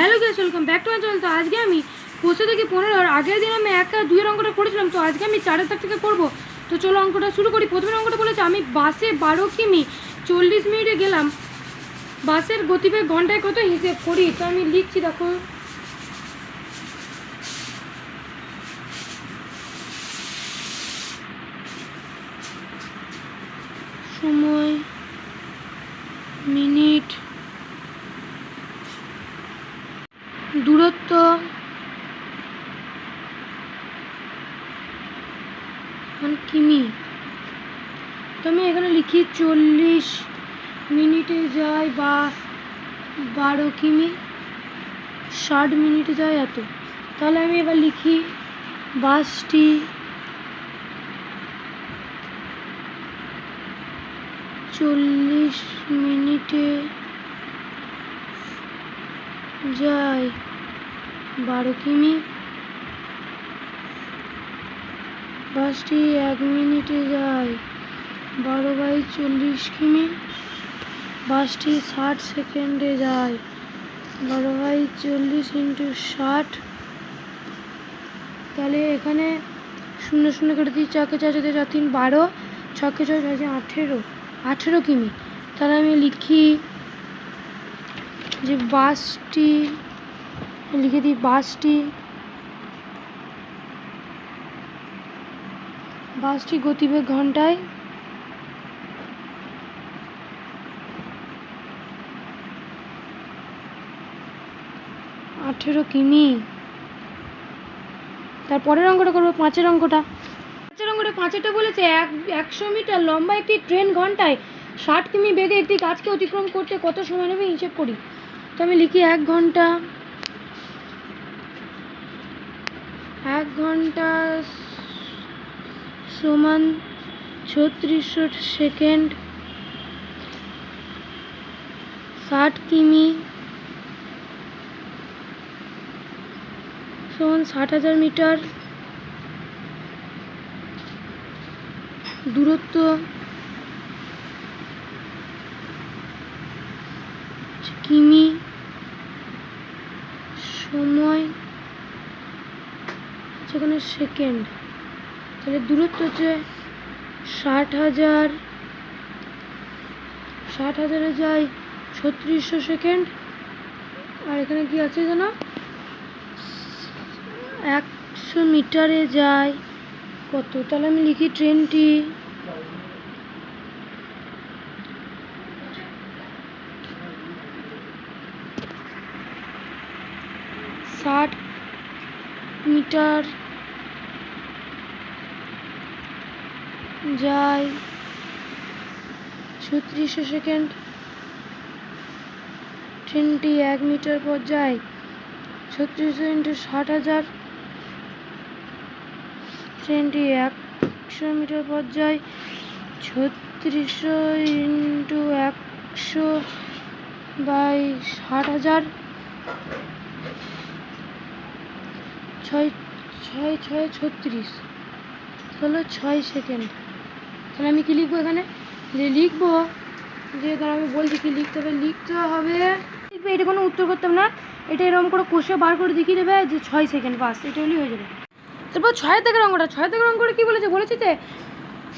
Hello guys welcome back to channel তো আজকে আমি বসে থেকে পনেরো আর আগের দিন আমি এক আর দুইয়ের অঙ্কটা করেছিলাম, তো আজকে আমি চারের তার থেকে করব। তো চলো অঙ্কটা শুরু করি। প্রথমে অঙ্কটা বলেছে, আমি বাসে বারো কিমি চল্লিশ মিনিটে গেলাম। বাসের গতিবেগ ঘন্টায় কত? হিসেব করি। তো আমি লিখছি, দেখো। সময় মিনিট দূরত্ব মানে কিমি? তো আমি এখানে লিখি চল্লিশ মিনিটে যায় বা বারো কিমি? ষাট মিনিটে যায় এত। তাহলে আমি এবার লিখি বাসটি চল্লিশ মিনিটে যায় বারো কিমি। বাসটি এক মিনিটে যায়। বারো বাই চল্লিশ কিমি। বাসটি ষাট সেকেন্ডে যায়। বারো বাই চল্লিশ ইন্টু ষাট। তাহলে এখানে শূন্য শূন্য কেটে দিই চাকে চার চার তিন বারো, ছকে ছয় ছয় ছয় আঠেরো আঠেরো কিমি। তাহলে আমি লিখি যে বাসটি, লিখে দিই বাসটি বাসটি গতিবেগ ঘন্টায় আঠেরো কিমি। তারপরের অঙ্কটা করব, পাঁচের অঙ্কটা। পাঁচের অঙ্কটা, পাঁচেরটা বলেছে এক, একশো মিটার লম্বা একটি ট্রেন ঘন্টায় ষাট কিমি বেগে একটি গাছকে অতিক্রম করতে কত সময় নেবে হিসেব করি। তো আমি লিখি এক ঘণ্টা এক ঘণ্টা সমান ছত্রিশশো সেকেন্ড ষাট কিমি সমান ষাট হাজার মিটার দূরত্ব কিমি সময় সেখানে সেকেন্ড। তাহলে দূরত্ব হচ্ছে ষাট হাজার, ষাট হাজারে যায় ছত্রিশশো সেকেন্ড। আর এখানে কি আছে যেন একশো মিটারে যায়। কত? তাহলে আমি লিখি ট্রেনটি। ষাট মিটার যায় ছত্রিশশো সেকেন্ড। ট্রেনটি এক মিটার পর যায়। ছত্রিশশো ইন্টু ষাট হাজার। ট্রেনটি একশো মিটার পর যায়। ছত্রিশশো ইন্টু একশো বাই ষাট হাজার। ছয় ছয় ছয়, ছত্রিশ। হলো ছয় সেকেন্ড। তাহলে আমি কি লিখব এখানে? যে লিখব, যে ধর আমি বলছি কি লিখতে হবে লিখতে হবে। লিখবে, এটা কোনো উত্তর করতাম না। এটা এরকম করে কষে বার করে দেখিয়ে দেবে যে ছয় সেকেন্ড বাস, এটা হলেই হয়ে যাবে। তারপর ছয় থেকে অঙ্কটা ছয় থেকে অঙ্কটা কী বলেছে? বলেছে যে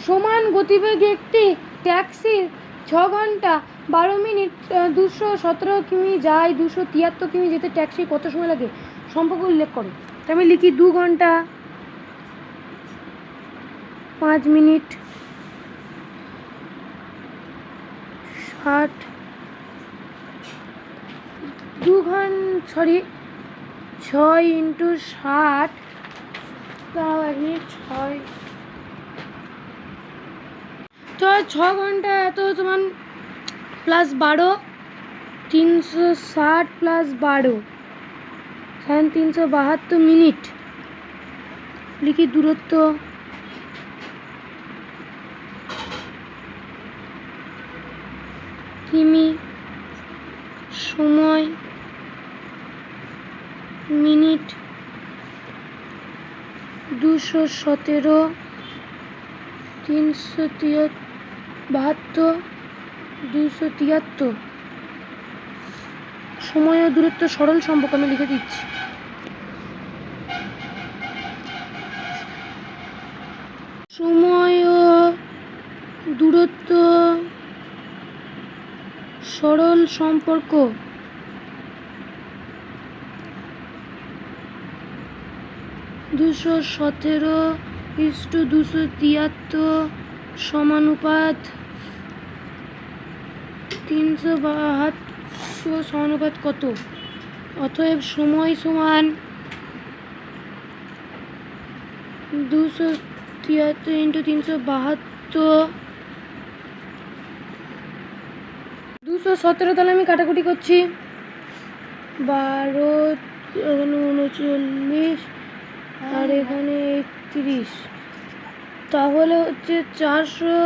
সমান গতিবেগে একটি ট্যাক্সির ছ ঘণ্টা বারো মিনিট দুশো সতেরো কিমি যায়, দুশো তিয়াত্তর কিমি যেতে ট্যাক্সি কত সময় লাগে? সম্পর্ক উল্লেখ করো। আমি লিখি দু ঘণ্টা পাঁচ মিনিট। ষাট দু ঘণ্টা সরি ছয় ইন্টু ষাট, তাও এক ছয়। তো ছ ঘণ্টা এত তোমার প্লাস বারো, তিনশো ষাট প্লাস বারো, সাড়ে তিনশো বাহাত্তর মিনিট। লিখি দূরত্ব কিমি সময় মিনিট দুশো সতেরো, তিনশো বাহাত্তর দুশো তিয়াত্তর। সময় ও দূরত্ব সরল সম্পর্ক আমি লিখে দিচ্ছি। সময় ও দূরত্ব সরল সম্পর্ক দুশো সতেরো ইস্টু দুশো তিয়াত্তর সমানুপাত তিনশো বাহাত্তর সমানুপাত কত? অতএব সময় সমান দুশো তিয়াত্তর ইন্টু তিনশো বাহাত্তর। দুশো সতেরো তাহলে আমি কাটাকুটি করছি। বারো, উনচল্লিশ আর এখানে একত্রিশ। তাহলে হচ্ছে চারশো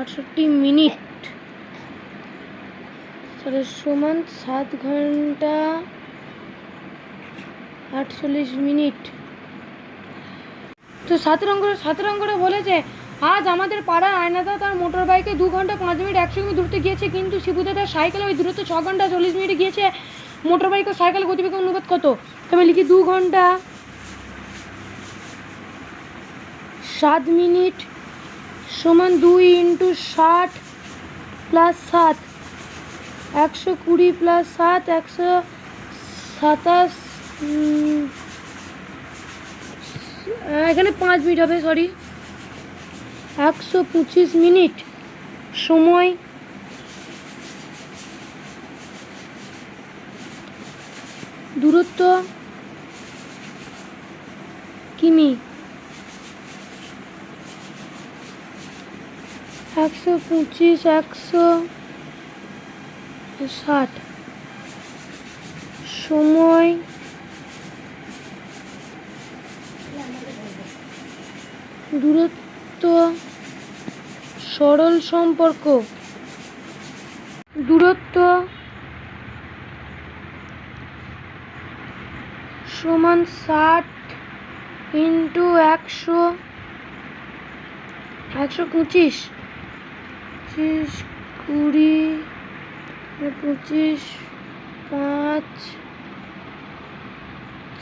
আটষট্টি মিনিট। তাহলে সমান সাত ঘণ্টা আটচল্লিশ মিনিট। তো সাতের অঙ্ক সাতের অঙ্কটা বলেছে, আজ আমাদের পাড়ার আয়নাদা তার মোটর বাইকে দু ঘণ্টা পাঁচ মিনিট একশো কিমি দূরত্বে গিয়েছে, কিন্তু শিবুদা তার সাইকেলে ওই দূরত্ব ছ ঘণ্টা চল্লিশ মিনিটে গিয়েছে, মোটর বাইক ও সাইকেল গতিবেগের অনুপাত কত? আমি লিখি দু ঘণ্টা। সাত মিনিট সমান দুই ইন্টু ষাট প্লাস সাত। একশো কুড়ি প্লাস সাত, একশো সাতাশ এখানে পাঁচ মিনিট হবে সরি একশো পঁচিশ মিনিট সময় দূরত্ব? কিমি? একশো পঁচিশ একশো ষাট। সময়? দূরত্ব? সরল সম্পর্ক। দূরত্ব? সমান ষাট ইন্টু একশো একশো পঁচিশ পঁচিশ কুড়ি, পঁচিশ পাঁচ,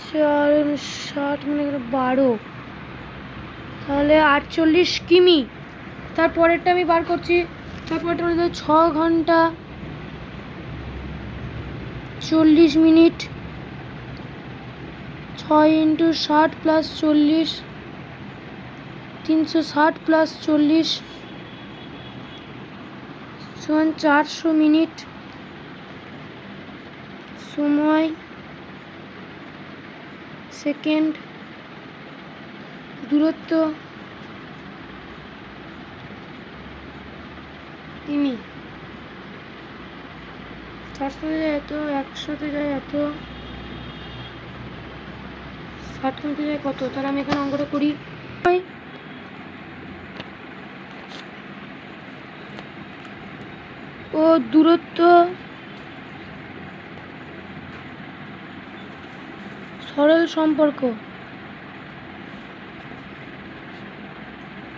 চার ষাট মানে বারো। তাহলে আটচল্লিশ কিমি। তারপরেরটা আমি বার করছি। তারপরটা হলো ছ ঘণ্টা চল্লিশ মিনিট। ছয় ইন্টু ষাট প্লাস চল্লিশ, তিনশো ষাট প্লাস চল্লিশ, সমান চারশো মিনিট, সময় সেকেন্ড, দূরত্ব তিনি। চারশো যায় এত, একশোতে যায় এত। ষাট কিমিতে যায় কত? তাহলে আমি এখানে অঙ্কটা করি। ও, দূরত্ব। সরল সম্পর্ক।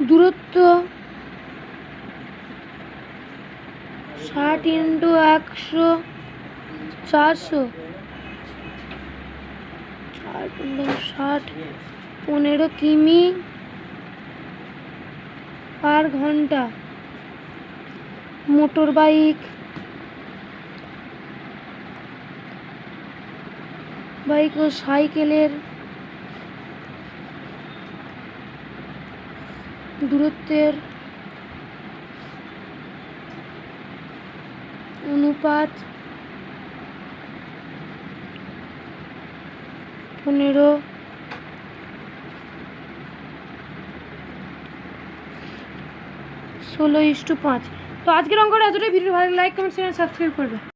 দূরত্ব। ষাট ইন্টু একশো চারশো। ষাট পনেরো কিমি পার ঘণ্টা। Motor bike. বাইক ও সাইকেলের দূরত্বের অনুপাত পনেরো। ষোলো ইস্টু পাঁচ। তো আজকের অঙ্কটা এতটাই। ভিডিও ভালো লাইক, কমেন্ট শেয়ার সাবস্ক্রাইব করবে।